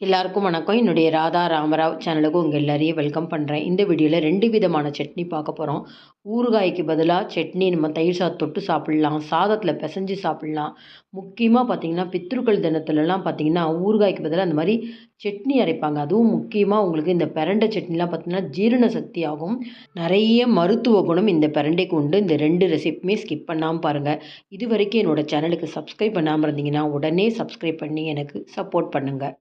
எல்லாருக்கும் வணக்கம். என்னுடைய ராதா ராமராவ் சேனலுக்கு உங்கள் எல்லாரையும் வெல்கம் பண்ணுறேன் இந்த வீடியோவில் ரெண்டு விதமான சட்னி பார்க்க போகிறோம் ஊறுகாய்க்கு பதிலாக சட்னி நம்ம தயிர் சாதம் தொட்டு சாப்பிட்லாம். சாதத்தில் பிசைஞ்சு சாப்பிட்லாம். முக்கியமாக பார்த்தீங்கன்னா பித்ருக்கள் தினத்துலலாம் பார்த்தீங்கன்னா ஊறுகாய்க்கு பதிலாக அந்த மாதிரி சட்னி அரைப்பாங்க. அதுவும் முக்கியமாக உங்களுக்கு இந்த பிரண்டை சட்னிலாம் பார்த்தீங்கன்னா ஜீரண சக்தி ஆகும். நிறைய மருத்துவ குணம் இந்த பிரண்டைக்கு உண்டு. இந்த ரெண்டு ரெசிப்பியுமே ஸ்கிப் பண்ணாமல் பாருங்கள் இது வரைக்கும் என்னோடய சேனலுக்கு சப்ஸ்கிரைப் பண்ணாமல் இருந்தீங்கன்னா உடனே சப்ஸ்கிரைப் பண்ணி எனக்கு சப்போர்ட் பண்ணுங்கள்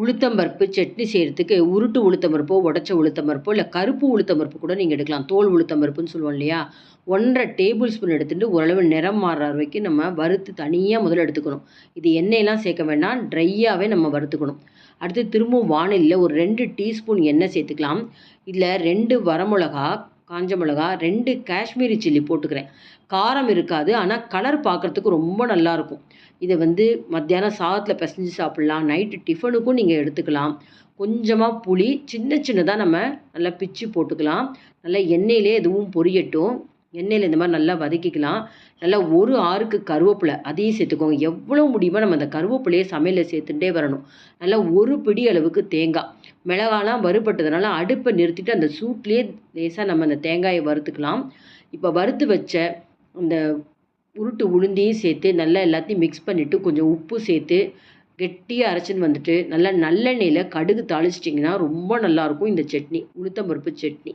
உளுத்தம்பருப்பு சட்னி செய்கிறதுக்கு உருட்டு உளுத்தம்பருப்போ உடச்ச உளுத்தம்பருப்போ இல்லை கருப்பு உளுத்தம்பருப்பு கூட நீங்கள் எடுக்கலாம். தோல் உளுத்தம்பருப்புன்னு சொல்லுவோம் இல்லையா? ஒன்றரை டேபிள் ஸ்பூன் எடுத்துகிட்டு ஓரளவு நிறம் மாறுற வரைக்கும் நம்ம வறுத்து தனியாக முதல்ல எடுத்துக்கணும். இது எண்ணெயெல்லாம் சேர்க்க வேண்டாம். ட்ரையாகவே நம்ம வறுத்துக்கணும். அடுத்து திரும்பவும் வானிலையில் ஒரு ரெண்டு டீஸ்பூன் எண்ணெய் சேர்த்துக்கலாம். இதில் ரெண்டு வரமிளகா காஞ்ச மிளகா ரெண்டு காஷ்மீரி சில்லி போட்டுக்கிறேன். காரம் இருக்காது ஆனால் கலர் பார்க்குறதுக்கு ரொம்ப நல்லாயிருக்கும் இதை வந்து மத்தியானம் சாதத்தில் பிசைஞ்சு சாப்பிட்லாம். நைட்டு டிஃபனுக்கும் நீங்கள் எடுத்துக்கலாம். கொஞ்சமாக புளி சின்ன சின்னதாக நம்ம நல்லா பிச்சு போட்டுக்கலாம். நல்லா எண்ணெயிலே எதுவும் பொரியட்டும். எண்ணெயில் இந்த மாதிரி நல்லா வதக்கிக்கலாம். நல்லா ஒரு ஆறுக்கு கருவேப்பிலை அதையும் சேர்த்துக்கோங்க. எவ்வளோ முடியுமோ நம்ம அந்த கருவேப்பிலையை சமையலில் சேர்த்துட்டே வரணும். நல்லா ஒரு பிடி அளவுக்கு தேங்காய். மிளகாலாம் வறுபட்டதுனால அடுப்பை நிறுத்திட்டு அந்த சூட்லேயே லேசாக நம்ம அந்த தேங்காயை வறுத்துக்கலாம். இப்போ வறுத்து வச்ச அந்த உருட்டு உளுந்தையும் சேர்த்து நல்லா எல்லாத்தையும் மிக்ஸ் பண்ணிவிட்டு கொஞ்சம் உப்பு சேர்த்து கெட்டியாக அரைச்சின்னு வந்துட்டு நல்லா நல்லெண்ணெயில் கடுகு தாளிச்சிட்டிங்கன்னா ரொம்ப நல்லாயிருக்கும் இந்த சட்னி உளுத்தம்பருப்பு சட்னி.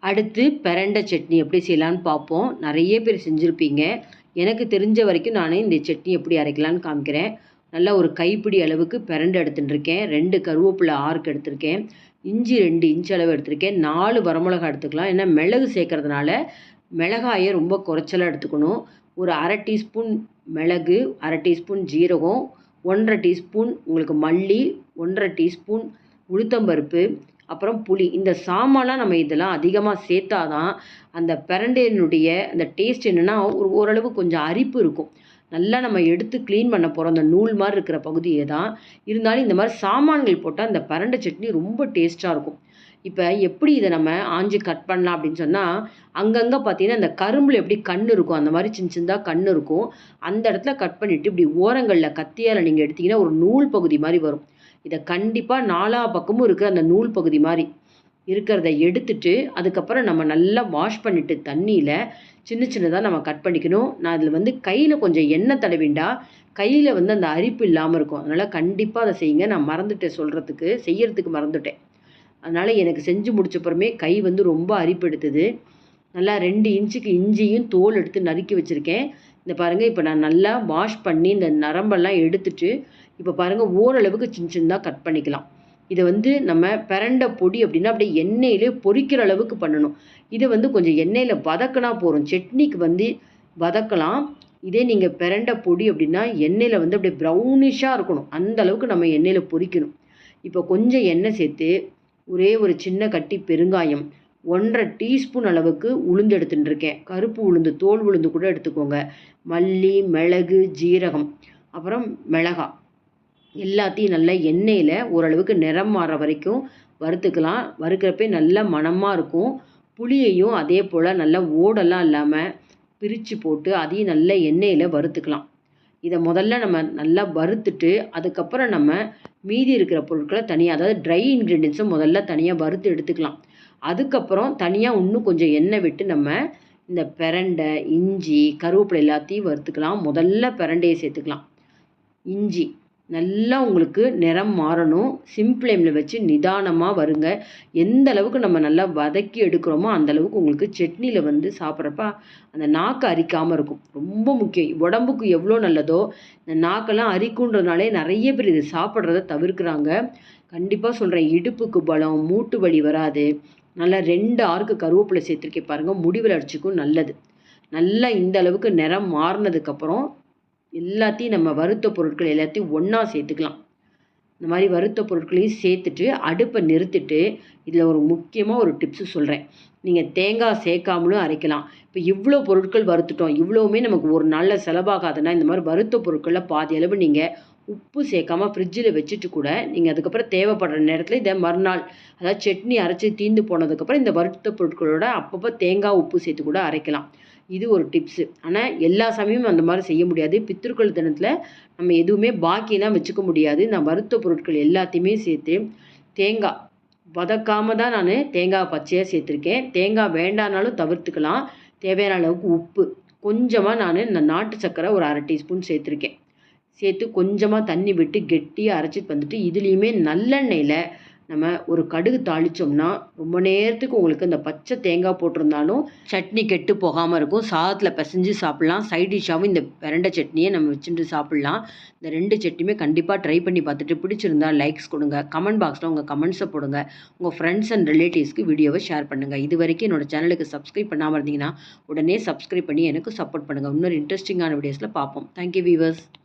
அடுத்து பிரண்டை சட்னி எப்படி செய்யலான்னு பார்ப்போம். நிறைய பேர் செஞ்சுருப்பீங்க. எனக்கு தெரிஞ்ச வரைக்கும் நான் இந்த சட்னி எப்படி அரைக்கலான்னு காமிக்கிறேன். நல்லா ஒரு கைப்பிடி அளவுக்கு பிரண்டை எடுத்துட்டுருக்கேன். ரெண்டு கருவேப்பிலை ஆறுக்கு எடுத்திருக்கேன். இஞ்சி ரெண்டு இன்ச் அளவு எடுத்திருக்கேன். நாலு வரமிளகா எடுத்துக்கலாம். ஏன்னா மிளகு சேர்க்கறதுனால மிளகாயை ரொம்ப குறைச்சலாக எடுத்துக்கணும். ஒரு அரை டீஸ்பூன் மிளகு அரை டீஸ்பூன் ஜீரகம் ஒன்றரை டீஸ்பூன் உங்களுக்கு மல்லி ஒன்றரை டீஸ்பூன் உளுத்தம்பருப்பு அப்புறம் புளி. இந்த சாமான்லாம் நம்ம இதெல்லாம் அதிகமாக சேர்த்தா தான் அந்த பிரண்டையினுடைய அந்த டேஸ்ட் என்னென்னா ஒரு ஓரளவு கொஞ்சம் அரிப்பு இருக்கும். நல்லா நம்ம எடுத்து க்ளீன் பண்ண போகிறோம் அந்த நூல் மாதிரி இருக்கிற பகுதியை தான். இருந்தாலும் இந்த மாதிரி சாமான்கள் போட்டால் அந்த பிரண்டை சட்னி ரொம்ப டேஸ்ட்டாக இருக்கும். இப்போ எப்படி இதை நம்ம ஆஞ்சு கட் பண்ணலாம் அப்படின்னு சொன்னால் அங்கங்கே பார்த்தீங்கன்னா அந்த கரும்பில் எப்படி கண் இருக்கும் அந்த மாதிரி சின்ன சின்னதாக கண் இருக்கும். அந்த இடத்துல கட் பண்ணிவிட்டு இப்படி ஓரங்களில் கத்தியால் நீங்கள் எடுத்திங்கன்னா ஒரு நூல் பகுதி மாதிரி வரும். இதை கண்டிப்பாக நாலா பக்கமும் இருக்கிற அந்த நூல் பகுதி மாதிரி இருக்கிறத எடுத்துட்டு அதுக்கப்புறம் நம்ம நல்லா வாஷ் பண்ணிவிட்டு தண்ணியில் சின்ன சின்னதாக நம்ம கட் பண்ணிக்கணும். நான் அதில் வந்து கையில் கொஞ்சம் எண்ணெய் தடவிண்டா கையில் வந்து அந்த அரிப்பு இல்லாமல் இருக்கும். அதனால் கண்டிப்பாக அதை செய்யுங்க. நான் மறந்துட்டேன் சொல்கிறதுக்கு செய்யறதுக்கு மறந்துட்டேன். அதனால் எனக்கு செஞ்சு முடிச்சப்புறமே கை வந்து ரொம்ப அரிப்பு எடுத்தது. நல்லா ரெண்டு இன்ச்சுக்கு இஞ்சியும் தோல் எடுத்து நறுக்கி வச்சுருக்கேன். இந்த பாருங்கள் இப்போ நான் நல்லா வாஷ் பண்ணி இந்த நரம்பெல்லாம் எடுத்துட்டு இப்போ பாருங்கள் ஓரளவுக்கு சின்ன சின்னதாக கட் பண்ணிக்கலாம். இதை வந்து நம்ம பிரண்டை பொடி அப்படின்னா அப்படியே எண்ணெயிலே பொறிக்கிற அளவுக்கு பண்ணணும். இதை வந்து கொஞ்சம் எண்ணெயில் வதக்கினா போகிறோம் சட்னிக்கு வந்து வதக்கலாம். இதே நீங்கள் பிரண்டை பொடி அப்படின்னா எண்ணெயில் வந்து அப்படியே ப்ரௌனிஷாக இருக்கணும். அந்த அளவுக்கு நம்ம எண்ணெயில் பொறிக்கணும் இப்போ கொஞ்சம் எண்ணெய் சேர்த்து ஒரே ஒரு சின்ன கட்டி பெருங்காயம் ஒன்றரை டீஸ்பூன் அளவுக்கு உளுந்து எடுத்துட்டுருக்கேன் கருப்பு உளுந்து தோல் உளுந்து கூட எடுத்துக்கோங்க. மல்லி மிளகு ஜீரகம் அப்புறம் மிளகாய். எல்லாத்தையும் நல்லா எண்ணெயில் ஓரளவுக்கு நிறம் மாற வரைக்கும் வறுத்துக்கலாம். வறுக்கிறப்பே நல்ல மணமாக இருக்கும். புளியையும் அதே போல் நல்லா ஓடெல்லாம் இல்லாமல் பிரித்து போட்டு அதையும் நல்ல எண்ணெயில் வறுத்துக்கலாம். இதை முதல்ல நம்ம நல்லா வறுத்துட்டு அதுக்கப்புறம் நம்ம மீதி இருக்கிற பொருட்களை தனியாக அதாவது ட்ரை இன்க்ரீடியன்ஸை முதல்ல தனியாக வறுத்து எடுத்துக்கலாம். அதுக்கப்புறம் தனியாக இன்னும் கொஞ்சம் எண்ணெய் விட்டு நம்ம இந்த பிரண்டை இஞ்சி கருவேப்பிலை எல்லாத்தையும் வறுத்துக்கலாம். முதல்ல பிரண்டையை சேர்த்துக்கலாம். இஞ்சி நல்லா உங்களுக்கு நிறம் மாறணும். சிம் ஃப்ளேமில் வச்சு நிதானமாக வருங்க. எந்த அளவுக்கு நம்ம நல்லா வதக்கி எடுக்கிறோமோ அந்த அளவுக்கு உங்களுக்கு சட்னியில் வந்து சாப்பிட்றப்ப அந்த நாக்கு அரிக்காமல் இருக்கும். ரொம்ப முக்கியம். உடம்புக்கு எவ்வளோ நல்லதோ இந்த நாக்கெல்லாம் அரிக்குன்றதுனாலே நிறைய பேர் இது சாப்பிட்றத தவிர்க்கிறாங்க. கண்டிப்பாக சொல்கிறேன் இடுப்புக்கு பலம் மூட்டு வலி வராது. நல்லா ரெண்டு ஆறுக்கு கருவேப்பிலை சேர்த்துருக்கே பாருங்கள் முடி வளர்ச்சிக்கும் நல்லது. நல்லா இந்த அளவுக்கு நிறம் மாறினதுக்கப்புறம் எல்லாத்தையும் நம்ம வறுத்த பொருட்கள் எல்லாத்தையும் ஒன்றா சேர்த்துக்கலாம். இந்த மாதிரி வறுத்த பொருட்களையும் சேர்த்துட்டு அடுப்பை நிறுத்திட்டு இதில் ஒரு முக்கியமாக ஒரு டிப்ஸு சொல்கிறேன் நீங்கள் தேங்காய் சேர்க்காமலும் அரைக்கலாம். இப்போ இவ்வளோ பொருட்கள் வறுத்துட்டோம். இவ்வளோவுமே நமக்கு ஒரு நாளில் செலவாகாதுன்னா இந்த மாதிரி வறுத்த பொருட்களில் பாதி அளவு நீங்கள் உப்பு சேர்க்காம ஃப்ரிட்ஜில் வச்சுட்டு கூட நீங்கள் அதுக்கப்புறம் தேவைப்படுற நேரத்தில் இதை மறுநாள் அதாவது சட்னி அரைச்சி தீந்து போனதுக்கப்புறம் இந்த வறுத்த பொருட்களோட அப்பப்போ தேங்காய் உப்பு சேர்த்து கூட அரைக்கலாம். இது ஒரு டிப்ஸு ஆனால் எல்லா சமயமும் அந்த மாதிரி செய்ய முடியாது. பித்திருக்கள் தினத்தில் நம்ம எதுவுமே பாக்கியெல்லாம் வச்சுக்க முடியாது. நான் வறுத்த பொருட்கள் எல்லாத்தையுமே சேர்த்து தேங்காய் வதக்காம தான் நான் தேங்காய் பச்சையாக சேர்த்துருக்கேன். தேங்காய் வேண்டானாலும் தவிர்த்துக்கலாம். தேவையான அளவுக்கு உப்பு. கொஞ்சமாக நான் இந்த நாட்டு சர்க்கரை ஒரு அரை டீஸ்பூன் சேர்த்துருக்கேன். சேர்த்து கொஞ்சமாக தண்ணி விட்டு கெட்டியாக அரைச்சிட்டு வந்துட்டு இதுலேயுமே நல்லெண்ணெயில் நம்ம ஒரு கடுகு தாளித்தோம்னா ரொம்ப நேரத்துக்கு உங்களுக்கு இந்த பச்சை தேங்காய் போட்டிருந்தாலும் சட்னி கெட்டு போகாமல் இருக்கும். சாதத்தில் பிசைஞ்சு சாப்பிட்லாம். சைட் டிஷ்ஷாகவும் இந்த பிரண்டை சட்னியை நம்ம வச்சுட்டு சாப்பிட்லாம். இந்த ரெண்டு சட்னியுமே கண்டிப்பாக ட்ரை பண்ணி பார்த்துட்டு பிடிச்சிருந்தா லைக்ஸ் கொடுங்க. கமெண்ட் பாக்ஸில் உங்கள் கமெண்ட்ஸை போடுங்க. உங்கள் ஃப்ரெண்ட்ஸ் அண்ட் ரிலேட்டிவ்ஸ்க்கு வீடியோவை ஷேர் பண்ணுங்கள் இது வரைக்கும் என்னோடய சேனலுக்கு சப்ஸ்கிரைப் பண்ணாமல் இருந்தீங்கன்னா உடனே சப்ஸ்கிரைப் பண்ணி எனக்கு சப்போர்ட் பண்ணுங்கள் இன்னொரு இன்ட்ரெஸ்டிங்கான வீடியோஸில் பார்ப்போம். Thank you viewers